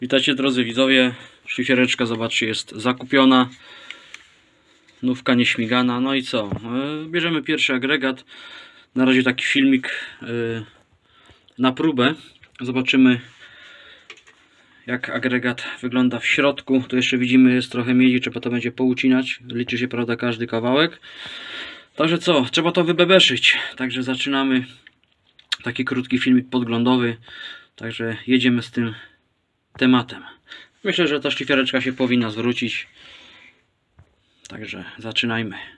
Witajcie drodzy widzowie. Szlifiereczka, zobaczcie, jest zakupiona. Nówka nieśmigana. No i co? E, Bierzemy pierwszy agregat. Na razie taki filmik e, na próbę. Zobaczymy jak agregat wygląda w środku. Tu jeszcze widzimy jest trochę miedzi, trzeba to będzie poucinać. Liczy się prawda każdy kawałek. Także co? Trzeba to wybebeszyć. Także zaczynamy taki krótki filmik podglądowy. Także jedziemy z tym tematem. Myślę, że ta szlifiereczka się powinna zwrócić. Także zaczynajmy.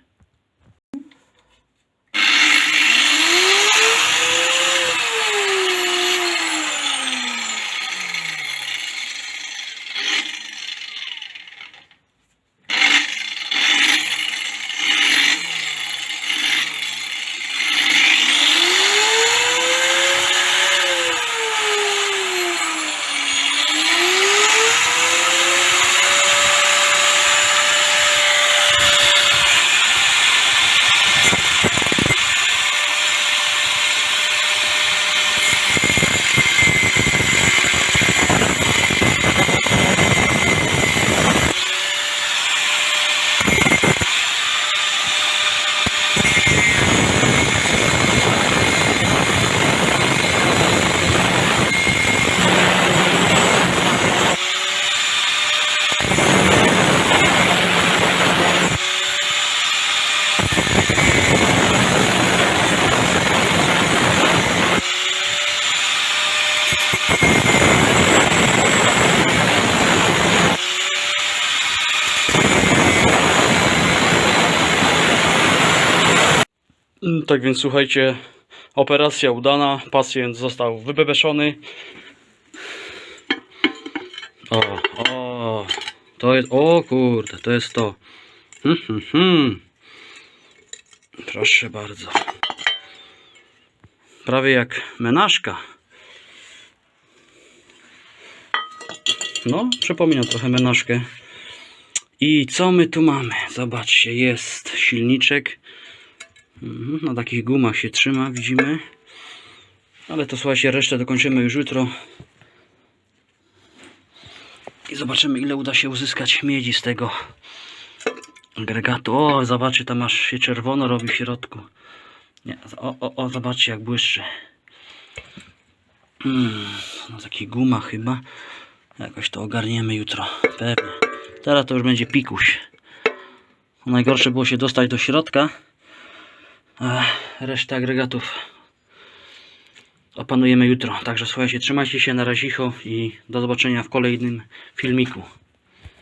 Tak więc słuchajcie, operacja udana, pacjent został wybebeszony. O, o, to jest, o kurde, to jest to. Hmm, hmm, hmm. Proszę bardzo. Prawie jak menażka. No, przypomina trochę menażkę. I co my tu mamy? Zobaczcie, jest silniczek. Mhm, Na takich gumach się trzyma, widzimy. Ale to słuchajcie, resztę dokończymy już jutro. I zobaczymy, ile uda się uzyskać miedzi z tego agregatu. O, zobaczcie, tam aż się czerwono robi w środku. Nie, o, o, o zobaczcie, jak błyszczy. Hmm, na takich gumach chyba. Jakoś to ogarniemy jutro, pewnie. Teraz to już będzie pikuś. Najgorsze było się dostać do środka. A resztę agregatów opanujemy jutro. Także słuchajcie, trzymajcie się na razicho i do zobaczenia w kolejnym filmiku.